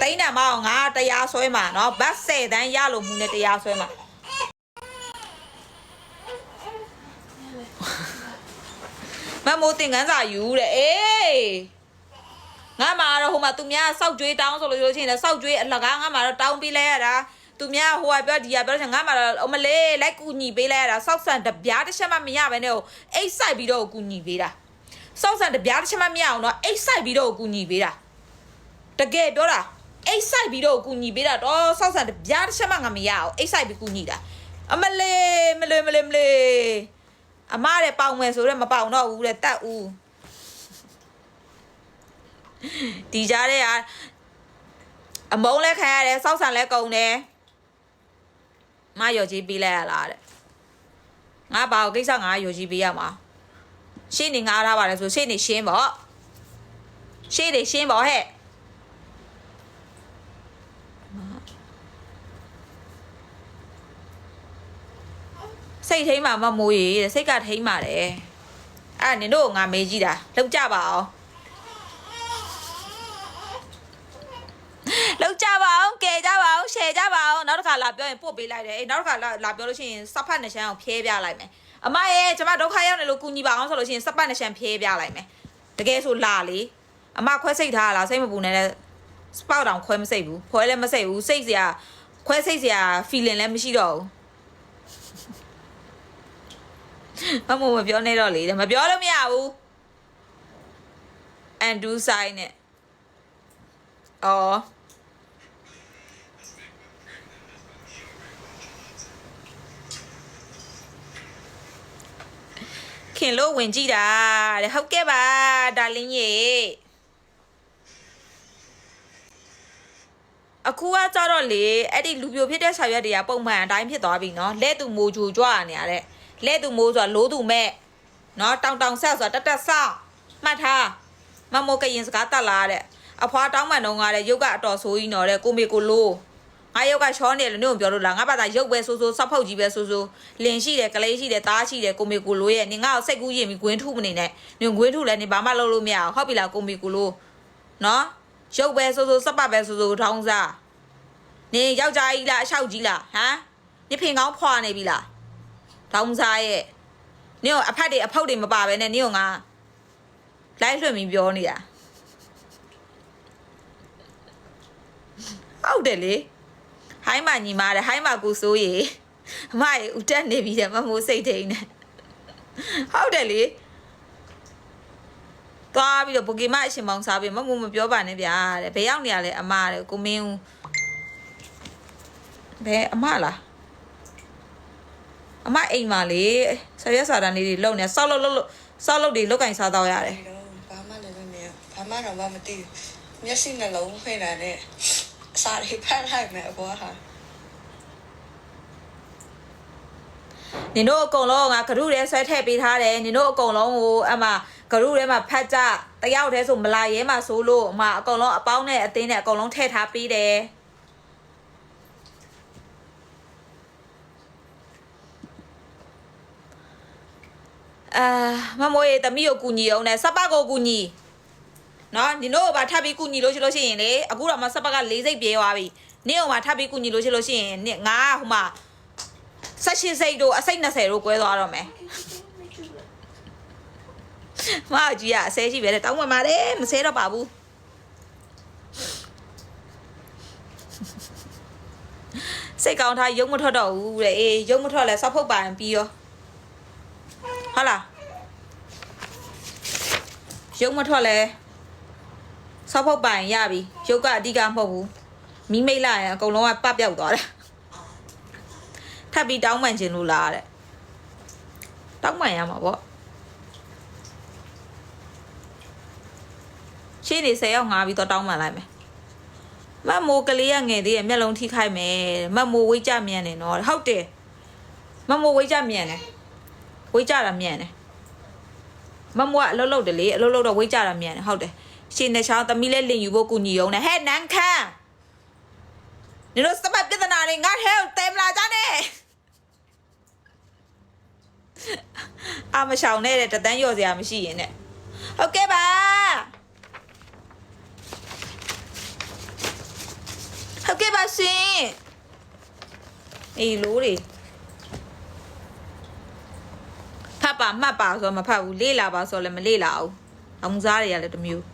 တိန်းတန်မအောင်ငါတရားဆွဲမှာနော်ဘတ်10တန်းရလို့မှုနဲ့တရားဆွဲမှာမမိုးတင်ကန်းစာယူတဲ့အေးငါမှာတော့ဟိုမှာသူများစောက်ကြွေးတောင်းဆိုလို့ရှိရင်လည်းစောက်ကြွေးအလကားငါမှာတော့တောင်းပေးလိုက်ရတာသူများဟိုကပြောဒီကပြောချင်ငါမှာတော့အမလေးလိုက်ကူညီပေးလိုက်ရတာစောက်ဆန်တပြားတစ်ချက်မှမရဘဲနဲ့ဟိုအိတ်ဆိုင်ပြီးတော့ကူညီပေးတာစောက်ဆန်တပြားတစ်ချက်မှမရအောင်တော့အိတ်ဆိုင်ပြီးတော့ကူညီပေးတာတကယ်ပြောတာ အိတ်ဆိုင်ပြီးတော့ကူညီပေးတာတော့ဆောက်ဆန်တပြားတစ်ချက်မှငါမရအောင်အိတ်ဆိုင်ပြီးကူညီတာအမလေးမလေးမလေးမလေးအမတဲ့ပေါင်မယ်ဆိုတော့မပေါင်တော့ဘူးတဲ့တတ်ဦးဒီကြားထဲကအမုံလဲခံရတယ်ဆောက်ဆန်လဲကုန်တယ်မရော်ကြီးပေးလိုက်ရလားတဲ့ငါဘာကိုကိစ္စငါရော်ကြီးပေးရမှာရှေ့နေငါထားပါတယ်ဆိုရှေ့နေရှင်းပေါ့ရှေ့နေရှင်းပေါ့ဟဲ့ စိတ်ထိမ့်မှာမမိုးရေတဲ့စိတ်ကထိမ့်ပါတယ်အဲ့ဒါနင်တို့ကငါမေးကြည့်တာလောက်ကြပါအောင်လောက်ကြပါအောင်ကဲကြပါအောင်ရှယ်ကြပါအောင်နောက်တစ်ခါလာပြောရင်ပို့ပေးလိုက်တယ်အေးနောက်တစ်ခါလာလာပြောလို့ရှိရင်စပ်ဖတ်နှချမ်းအောင်ဖြဲပြလိုက်မယ်အမရဲ့ကျမဒုက္ခရောက်နေလို့ကူညီပါအောင်ဆိုလို့ရှိရင်စပ်ဖတ်နှချမ်းဖြဲပြလိုက်မယ်တကယ်ဆိုလာလေအမခွဲစိတ်ထားလားစိတ်မပူနဲ့စပေါက်တောင်ခွဲမစိတ်ဘူးခွဲလည်းမစိတ်ဘူးစိတ်စရာခွဲစိတ်စရာ feeling လည်းမရှိတော့ဘူး မမို့မပြောနေတော့လေတဲ့မပြောလို့မရဘူးအန်ဒူဆိုင်နဲ့အော်ခင်လို့ဝင်ကြည့်တာတဲ့ဟုတ်ကဲ့ပါဒါလင်းရေအခုကကြတော့လေအဲ့ဒီလူပြိုဖြစ်တဲ့ဆာရွက်တွေကပုံမှန်အတိုင်းဖြစ်သွားပြီနော်လက်သူမိုးဂျူကြွနေရတဲ့ လက်သူမိုးဆိုတာလို့သူမဲ့နော်တောင်တောင်ဆက်ဆိုတာတက်တက်ဆောက်မှတ်ထားမမိုးကရင်စကားတက်လာတဲ့အဖွာတောင်းမှန်တော့ငါတဲ့ရုပ်ကအတော်ဆိုးကြီးနော်တဲ့ကိုမေကိုလိုငါရုပ်ကချောနေတယ်လို့နေပြောလို့လားငါဘာသာရုပ်ပဲဆိုးဆိုးဆောက်ဖောက်ကြီးပဲဆိုးဆိုးလင်ရှိတယ်ကလေးရှိတယ်သားရှိတယ်ကိုမေကိုလိုရဲ့နင်ငါ့ကိုစိတ်ကူးရင်ပြီးဂွင်းထုမနေနဲ့နင်ဂွင်းထုလဲနင်ဘာမှလုပ်လို့မရအောင်ဟုတ်ပြီလားကိုမေကိုလိုနော်ရုပ်ပဲဆိုးဆိုးစပ်ပတ်ပဲဆိုးဆိုးထောင်းစားနေယောက်ျားကြီးလားအလျှောက်ကြီးလားဟမ်နေဖင်ကောင်းဖွာနေပြီလား တောင်းစားရဲ့နင်ကအဖက်တွေအဖုတ်တွေမပါပဲနဲ့နင်ကငါလိုက်လွှင့်ပြီးပြောနေတာဟုတ်တယ်လေဟိုင်းမညီမတဲ့ဟိုင်းမကူဆိုးရေအမရေဦးတက်နေပြီတဲ့မမိုးစိတ်ထိန်နဲ့ဟုတ်တယ်လေသွားပြီးတော့ပိုကီမအရှင်မောင်စားပြီးမမိုးမပြောပါနဲ့ဗျာတဲ့ဘယ်ရောက်နေရလဲအမတဲ့ကိုမင်းဦးဘယ်အမလား အမအိမ်မှာလေဆရက်စာတန်းလေးတွေလုံနေဆောက်လို့လုံလို့ဆောက်လို့တွေလုတ်ကင်စားတော့ရတယ်တော့ဘာမှလည်းမမြင်ဘာမှတော့မသိဘူးမျက်စိနှလုံးဖွင့်လာတဲ့အစာတွေဖတ်လိုက်မယ်အဘောဟာနင်တို့အကုန်လုံးကဂရုထဲဆွဲထည့်ပေးထားတယ်နင်တို့အကုန်လုံးကိုအမဂရုထဲမှာဖတ်ကြတယောက်တည်းဆိုမလာရဲမှာဆိုလို့အမအကုန်လုံးအပေါင်းနဲ့အသင်းနဲ့အကုန်လုံးထည့်ထားပေးတယ် အာမမိုးရေတမီးကိုကူညီအောင်နဲ့စပတ်ကိုကူညီနော်ဒီတို့ကဘာထပ်ပြီးကူညီလို့ရှိလို့ရှိရင်လေအခုတော့မစပတ်က၄စိတ်ပြေသွားပြီနေ့ကမှထပ်ပြီးကူညီလို့ရှိလို့ရှိရင်နေ့ငါကဟိုမှာဆက်ရှိစိတ်တို့အစိတ်20တို့ကွဲသွားတော့မယ်မအကြီးကအဆဲရှိပဲတဲ့တောင်းဝင်ပါတယ်မဆဲတော့ပါဘူးစိတ်ကောင်းထားရုံမထွက်တော့ဘူးတဲ့အေးရုံမထွက်လဲစောက်ဖုတ်ပါရင်ပြီးရောဟုတ်လား ရုံမထွက်လဲစောက်ဖုတ်ပါရင်ရပြီရုပ်ကအဓိကမဟုတ်ဘူးမိမိတ်လိုက်ရင်အကုန်လုံးကပပျောက်သွားတယ်ထပ်ပြီးတောင်းပန်ခြင်းလို့လားတဲ့တောင်းပန်ရမှာပေါ့ရှင်းနေ10ရောက်ငါပြီးတော့တောင်းပန်လိုက်မယ်မတ်မိုးကလေးရငယ်သေးရဲ့မျက်လုံးထိခိုက်မယ်မတ်မိုးဝိတ်ကြမြန်နေတော့ဟုတ်တယ်မတ်မိုးဝိတ်ကြမြန်တယ်ဝိတ်ကြတာမြန်တ ယ်မတ်မိုးကအလုပ်လုပ်တယ်လေအလုပ်လုပ်တော့ဝိတ်ကြတာမြန်တယ်ဟုတ်တယ်ရှင်နေချောင်းသမီးလေးလင်ယူဖို့ကူညီအောင်နဲ့ဟဲ့နန်းခမ်း你တို့စပတ်ပြဿနာတွေငါထဲကိုတဲမလာကြနဲ့အာမရှောင်နဲ့တဲ့တတန်းရော့စရာမရှိရင်နဲ့ဟုတ်ကဲ့ပါပါရှင်အေးလို့တွေဖ တ်ပါမှတ်ပါဆိုတော့မဖတ်ဘူးလေးလာပါဆိုတော့လည်းမလေးလာဘူးအောင်စားတွေကလည်းတစ်မျိုး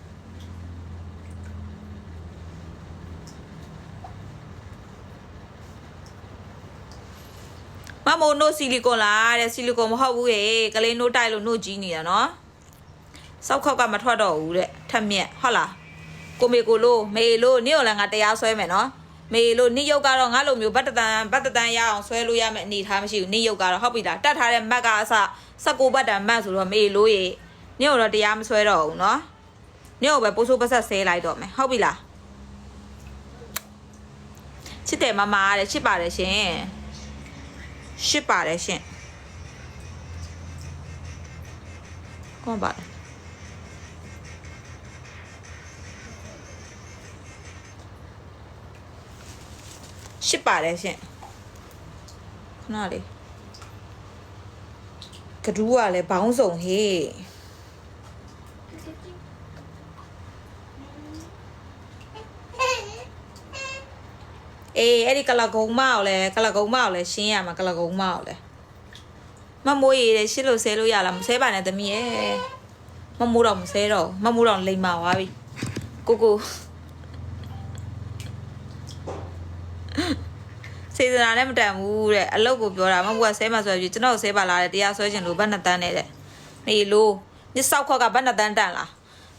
မမိုနိုဆီလီကွန်လားတဲ့ဆီလီကွန်မဟုတ်ဘူးရေကလေးနိုးတိုက်လို့နို့ကြီးနေတာနော်စောက်ခောက်ကမထွက်တော့ဘူးတဲ့ထက်မြက်ဟုတ်လားကိုမေကိုလို့မေလို့နေ့ကိုလည်းငါတရားဆွဲမယ်နော်မေလို့နေ့ရုပ်ကတော့ငါလိုမျိုးဗတ်တတန်ဗတ်တတန်ရအောင်ဆွဲလို့ရမယ့်အနေထားမရှိဘူးနေ့ရုပ်ကတော့ဟုတ်ပြီလားတတ်ထားတဲ့မတ်ကအစ 16ဘတ်တန်မတ်ဆိုတော့မေလို့ရေနေ့ကိုတော့တရားမဆွဲတော့ဘူးနော်နေ့ကိုပဲပိုးဆိုးပတ်ဆက်ဆဲလိုက်တော့မယ်ဟုတ်ပြီလားချစ်တယ်မမတဲ့ချစ်ပါတယ်ရှင်ရှစ်ပါတယ်ရှင်ကောင်းပါလဲရှစ်ပါတယ်ရှင်ခဏလေး ကဒူးကလည်းဘောင်းစုံဟေးအေးအဲ့ဒီကလကုံမကိုလည်းကလကုံမကိုလည်းရှင်းရမှာကလကုံမကိုလည်းမမိုးရည်လေရှစ်လို့ဆဲလို့ရလားမဆဲပါနဲ့သမီးရဲ့မမိုးတော့မဆဲတော့ဘူးမမိုးတော့လိမ်မာသွားပြီကိုကို စေတနာနဲ့မတန်ဘူးတဲ့အလုတ်ကိုပြောတာမဟုတ်ဘူးကဆဲမှာဆိုပြီးကျွန်တော်ဆဲပါလားတဲ့တရားဆွဲခြင်းလို့ဘတ်နှစ်တန်းနဲ့တဲ့မေလို့ညစောက်ခေါက်ကဘတ်နှစ်တန်းတန်လား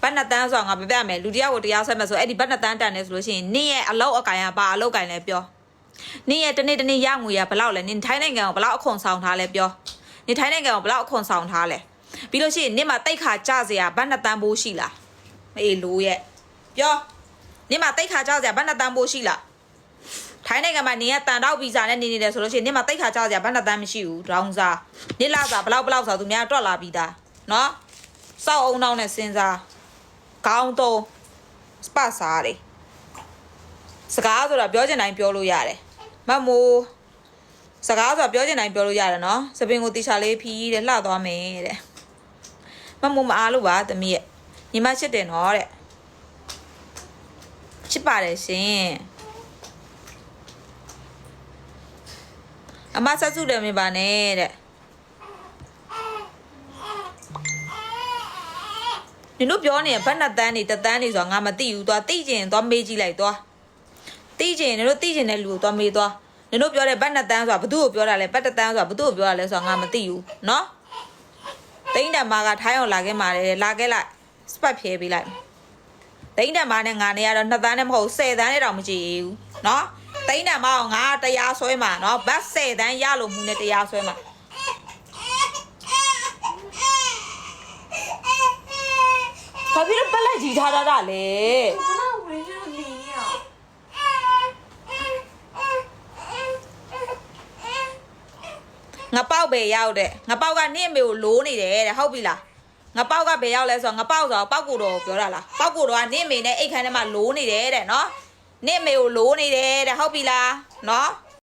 ဘတ်နှစ်တန်းဆိုတာငါပြပြမယ်လူတရားကိုတရားဆွဲမယ်ဆိုအဲ့ဒီဘတ်နှစ်တန်းတန်နေဆိုလို့ရှိရင်နင့်ရဲ့အလုတ်အကင်ကဘာအလုတ်ကင်လဲပြောနင့်ရဲ့တနေ့တနေ့ရငွေရဘယ်လောက်လဲနင်ထိုင်းနိုင်ငံကိုဘယ်လောက်အခွန်ဆောင်ထားလဲပြောနင်ထိုင်းနိုင်ငံကိုဘယ်လောက်အခွန်ဆောင်ထားလဲပြီးလို့ရှိရင်နင့်မှာတိတ်ခါကြစရာဘတ်နှစ်တန်းဘိုးရှိလားမေလို့ရဲ့ပြောနင့်မှာတိတ်ခါကြစရာဘတ်နှစ်တန်းဘိုးရှိလား ထိုင်းနိုင်ငံမှာနေရတန်တော့ဗီဇာနဲ့နေနေတယ်ဆိုလို့ရှိရင်နေမှာတိတ်ခါကြောက်ကြဘဏ္ဍတန်းမရှိဘူးဒေါင်းစားနေလာစားဘလောက်ဘလောက်ဆိုသူများတွက်လာပြီးသားနော်စောက်အောင်နောက်နဲ့စဉ်းစားခေါင်းသုံးစပတ်စားတယ်စကားဆိုတာပြောချင်တိုင်းပြောလို့ရတယ်မမိုးစကားဆိုတာပြောချင်တိုင်းပြောလို့ရတယ်နော်စပင်ကိုတီချာလေးဖြီးတဲ့လှသွားမယ်တဲ့မမိုးမအားလို့ပါသမီးရဲ့ညီမချစ်တယ်နော်တဲ့ချစ်ပါတယ်ရှင် အမဆက်စုတယ်မပါနဲ့တဲ့နင်တို့ပြောနေဘတ်နှစ်တန်းနေတစ်တန်းနေဆိုတာငါမသိဘူးသွားသိကျင်သွားမေးကြည့်လိုက်သွားသိကျင်နင်တို့သိကျင်တဲ့လူကိုသွားမေးသွားနင်တို့ပြောတဲ့ဘတ်နှစ်တန်းဆိုတာဘသူ့ကိုပြောတာလဲဘတ်တစ်တန်းဆိုတာဘသူ့ကိုပြောတာလဲဆိုတာငါမသိဘူးနော်တိမ့်တံမာကထိုင်းအောင်လာခဲ့มาတယ်လာခဲ့လိုက်စပတ်ဖြဲပေးလိုက်တိမ့်တံမာနဲ့ငါနေရတော့နှစ်တန်းနဲ့မဟုတ်10တန်းနဲ့တောင်မကြည့်ဘူးနော် တိန်းတံမအောင်ငါတရားဆွဲမှာနော်ဘတ်၁၀တန်းရလို့မူနဲ့တရားဆွဲမှာဘာဖြစ်လို့ပလက်ကြီးထားတာတာလဲငပောက်ပဲရောက်တဲ့ငပောက်ကနင့်အမေကိုလိုးနေတယ်တဲ့ဟုတ်ပြီလားငပောက်ကဘယ်ရောက်လဲဆိုတော့ငပောက်ဆိုတော့ပောက်ကိုတော့ပြောတာလားပောက်ကိုတော့ကနင့်အမေနဲ့အိတ်ခမ်းထဲမှာလိုးနေတယ်တဲ့နော် နင့်အမေကိုလိုးနေတယ်တဲ့ဟုတ်ပြီလားနော်